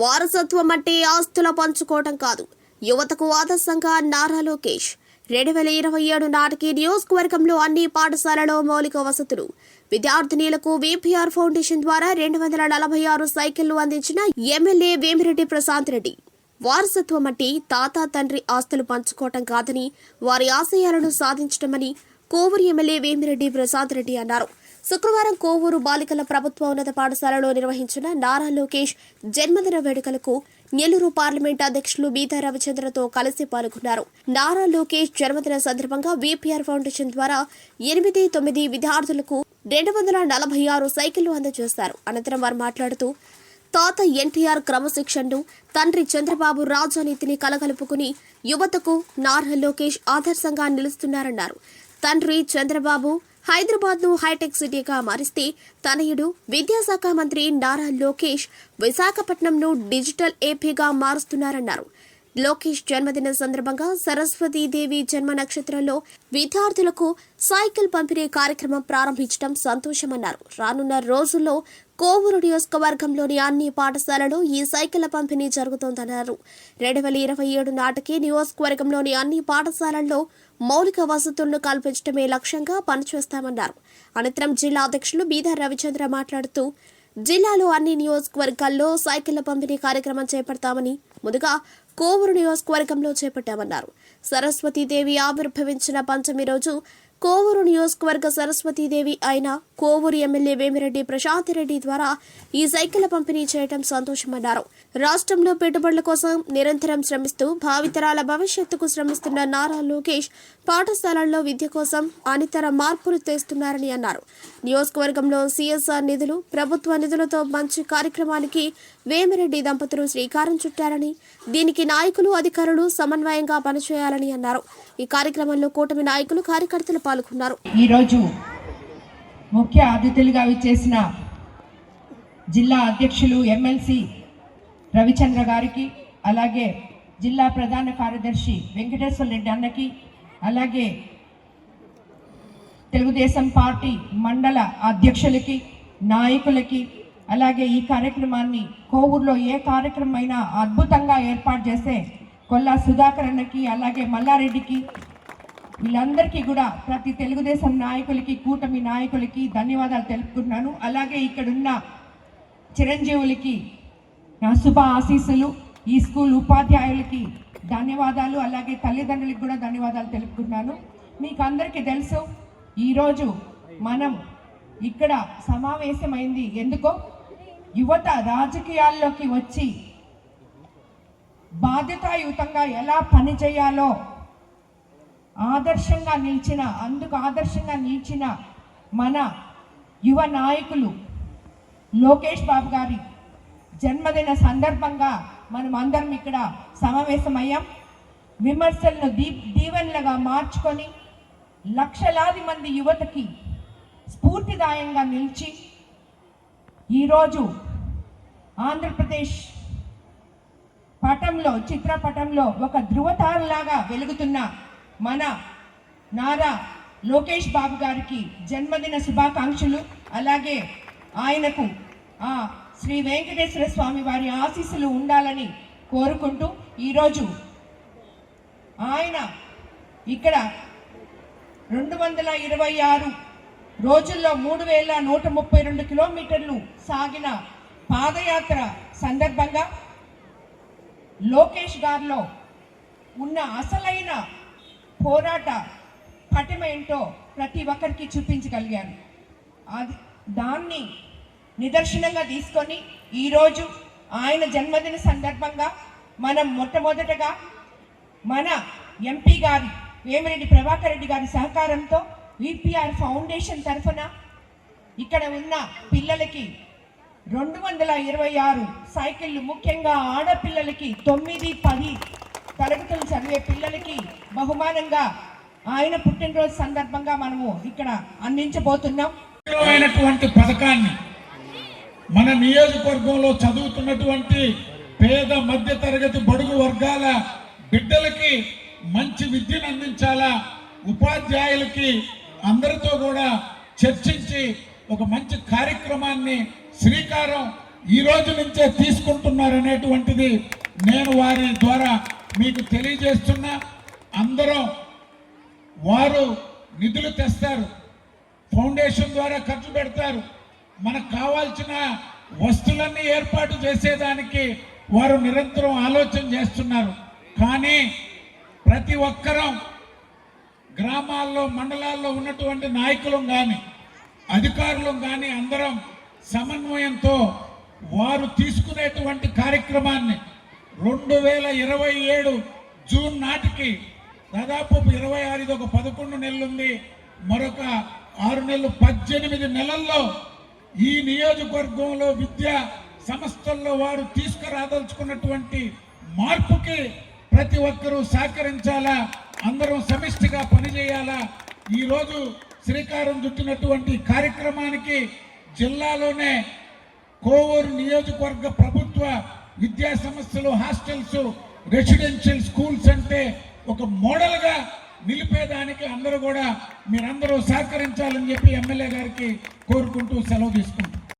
వారసత్వం అంటే ఆస్తుల పంచుకోవటం కాదు. యువతకు ఆదర్శంగా నారా లోకేష్. రెండు వేల ఇరవై ఏడు నాటికి నియోజకవర్గంలో అన్ని పాఠశాలలో మౌలిక వసతులు. విద్యార్థినీలకు విపిఆర్ ఫౌండేషన్ ద్వారా రెండు వందల నలభై ఆరు సైకిళ్ళు అందించిన ఎమ్మెల్యే వేమిరెడ్డి ప్రశాంత్ రెడ్డి. వారసత్వం అంటే తాత తండ్రి ఆస్తులు పంచుకోవటం కాదని వారి ఆశయాలను సాధించటమని కోవూరు ఎమ్మెల్యే వేమిరెడ్డి ప్రశాంత్ రెడ్డి అన్నారు. శుక్రవారం కోవూరు బాలికల ప్రభుత్వ ఉన్నత పాఠశాలలో నిర్వహించిన నారా లోకేష్ జన్మదిన వేడుకలకు నెల్లూరు పార్లమెంట్ అధ్యక్షులు బీతా రవిచంద్రతో కలిసి పాల్గొన్నారు. నారా లోకేష్ జన్మదిన సందర్భంగా వీపీఆర్ ఫౌండేషన్ ద్వారా ఎనిమిది తొమ్మిది విద్యార్థులకు రెండు వందల నలభై ఆరు సైకిళ్ళు అందజేశారు అనంతరం వారు మాట్లాడుతూ తాత ఎన్టీఆర్ క్రమశిక్షణను తండ్రి చంద్రబాబు రాజనీతిని కలగలుపుకుని యువతకు నారా లోకేష్ ఆదర్శంగా నిలుస్తున్నారన్నారు. తండ్రి చంద్రబాబు హైదరాబాద్ను హైటెక్ సిటీగా మారిస్తే తనయుడు విద్యాశాఖ మంత్రి నారా లోకేష్ విశాఖపట్నంను డిజిటల్ ఏపీగా మారుస్తున్నారన్నారు. లోకేష్ జన్మదిన సందర్భంగా సరస్వతీదేవి జన్మ నక్షత్రంలో విద్యార్థులకు సైకిల్ పంపిణీ కార్యక్రమం ప్రారంభించడం సంతోషమన్నారు. రానున్న రోజుల్లో కోవూరు నియోజకవర్గంలోని అన్ని పాఠశాలలో ఈ సైకిళ్ళ పంపిణీ జరుగుతోందన్నారు. రెండు వేల ఇరవై ఏడు నాటికి నియోజకవర్గంలోని అన్ని పాఠశాలల్లో మౌలిక వసతులను కల్పించడమే లక్ష్యంగా పనిచేస్తామన్నారు. అనంతరం జిల్లా అధ్యక్షులు బీదర్ రవిచంద్ర మాట్లాడుతూ జిల్లాలో అన్ని నియోజకవర్గాల్లో సైకిళ్ళ పంపిణీ కార్యక్రమం చేపడతామని ముందుగా కోవూరు నియోజకవర్గంలో చేపట్టామన్నారు. సరస్వతీదేవి ఆవిర్భవించిన పంచమి రోజు కోవూరు నియోజకవర్గ సరస్వతీదేవి అయిన కోవూరు ఎమ్మెల్యే వేమిరెడ్డి ప్రశాంత్ రెడ్డి ద్వారా ఈ సైకిల్ పంపిణీ చేయడం సంతోషమన్నారు. రాష్ట్రంలో పెట్టుబడుల కోసం నిరంతరం శ్రమిస్తూ భావితరాల భవిష్యత్తుకు శ్రమిస్తున్న నారా లోకేష్ పాఠశాలల్లో విద్య కోసం అనితర మార్పులు తెస్తున్నారని అన్నారు. నియోజకవర్గంలో సీఎస్ఆర్ నిధులు ప్రభుత్వ నిధులతో మంచి కార్యక్రమానికి వేమిరెడ్డి దంపతులు శ్రీకారం చుట్టారని దీనికి నాయకులు అధికారులు సమన్వయంగా పనిచేయాలని అన్నారు. ఈ కార్యక్రమంలో కూటమి నాయకులు కార్యకర్తలు పాల్గొన్నారు. ఈరోజు ముఖ్య అతిథులుగా విచ్చేసిన జిల్లా అధ్యక్షులు ఎమ్మెల్సీ రవిచంద్ర గారికి అలాగే జిల్లా ప్రధాన కార్యదర్శి వెంకటేశ్వర రెడ్డి అన్నకి అలాగే తెలుగుదేశం పార్టీ మండల అధ్యక్షులకి నాయకులకి అలాగే ఈ కార్యక్రమాన్ని కోవూరులో ఏ కార్యక్రమమైనా అద్భుతంగా ఏర్పాటు చేసే కొల్లా సుధాకర్ అన్నకి అలాగే మల్లారెడ్డికి వీళ్ళందరికీ కూడా ప్రతి తెలుగుదేశం నాయకులకి కూటమి నాయకులకి ధన్యవాదాలు తెలుపుకుంటున్నాను అలాగే ఇక్కడున్న చిరంజీవులకి నా శుభ ఆశీస్సులు ఈ స్కూల్ ఉపాధ్యాయులకి ధన్యవాదాలు అలాగే తల్లిదండ్రులకు కూడా ధన్యవాదాలు తెలుపుకుంటున్నాను మీకు అందరికీ తెలుసు ఈరోజు మనం ఇక్కడ సమావేశమైంది ఎందుకో? యువత రాజకీయాల్లోకి వచ్చి బాధ్యతాయుతంగా ఎలా పనిచేయాలో ఆదర్శంగా నిలిచిన అందుకు ఆదర్శంగా నిలిచిన మన యువ నాయకులు లోకేష్ బాబు గారి జన్మదిన సందర్భంగా మనం అందరం ఇక్కడ సమావేశమయ్యాం. విమర్శలను దీ దీవెనలుగా మార్చుకొని లక్షలాది మంది యువతకి స్ఫూర్తిదాయంగా నిలిచి ఈరోజు ఆంధ్రప్రదేశ్ పటంలో చిత్రపటంలో ఒక ధృవతారలాగా వెలుగుతున్న మన నారా లోకేష్ బాబు గారికి జన్మదిన శుభాకాంక్షలు. అలాగే ఆయనకు ఆ శ్రీ వెంకటేశ్వర స్వామి వారి ఆశీస్సులు ఉండాలని కోరుకుంటూ ఈరోజు ఆయన ఇక్కడ రెండు వందల ఇరవై ఆరు రోజుల్లో మూడు వేల నూట ముప్పై రెండు కిలోమీటర్లు సాగిన పాదయాత్ర సందర్భంగా లోకేష్ గారిలో ఉన్న అసలైన పోరాట పటిమ ఏంటో ప్రతి ఒక్కరికి చూపించగలిగారు. అది దాన్ని నిదర్శనంగా తీసుకొని ఈరోజు ఆయన జన్మదిన సందర్భంగా మనం మొట్టమొదటగా మన ఎంపీ గారి వేమిరెడ్డి ప్రభాకర్ రెడ్డి గారి సహకారంతో విపిఆర్ ఫౌండేషన్ తరఫున ఇక్కడ ఉన్న పిల్లలకి రెండు వందల ఇరవై ఆరు సైకిళ్ళు ముఖ్యంగా ఆడపిల్లలకి తొమ్మిది పది తరగతులు చదివే పిల్లలకి బహుమానంగా ఆయన పుట్టినరోజు సందర్భంగా మనము ఇక్కడ అందించబోతున్నాం. అయినటువంటి పథకాన్ని మన నియోజకవర్గంలో చదువుతున్నటువంటి పేద మధ్య తరగతి బడుగు వర్గాల బిడ్డలకి మంచి విద్యను అందించాలా? ఉపాధ్యాయులకి అందరితో కూడా చర్చించి ఒక మంచి కార్యక్రమాన్ని శ్రీకారం ఈ రోజు నుంచే తీసుకుంటున్నారనేటువంటిది నేను వారి ద్వారా మీకు తెలియజేస్తున్నా. అందరం వారు నిధులు తెస్తారు ఫౌండేషన్ ద్వారా ఖర్చు పెడతారు. మనకు కావాల్సిన వస్తువులన్నీ ఏర్పాటు చేసేదానికి వారు నిరంతరం ఆలోచన చేస్తున్నారు. కానీ ప్రతి ఒక్కరం గ్రామాల్లో మండలాల్లో ఉన్నటువంటి నాయకులం కానీ అధికారులం కానీ అందరం సమన్వయంతో వారు తీసుకునేటువంటి కార్యక్రమాన్ని రెండు వేల ఇరవై ఏడు జూన్ నాటికి దాదాపు ఇరవై ఆరు ఇది ఒక పదకొండు నెలలుంది. మరొక ఆరు నెలలు పద్దెనిమిది నెలల్లో ఈ నియోజకవర్గంలో విద్యా సంస్థల్లో వారు తీసుకురాదలుచుకున్నటువంటి మార్పుకి ప్రతి ఒక్కరూ సహకరించాలా? అందరం సమిష్టిగా పనిచేయాలా? ఈరోజు శ్రీకారం చుట్టినటువంటి కార్యక్రమానికి జిల్లాలోనే కోవూరు నియోజకవర్గ ప్రభుత్వ విద్యా సంస్థలు హాస్టల్స్ రెసిడెన్షియల్ స్కూల్స్ అంటే ఒక మోడల్గా నిలిపేదానికి అందరూ కూడా మీరందరూ సహకరించాలని చెప్పి ఎమ్మెల్యే గారికి కోరుకుంటూ సెలవు తీసుకుంటాం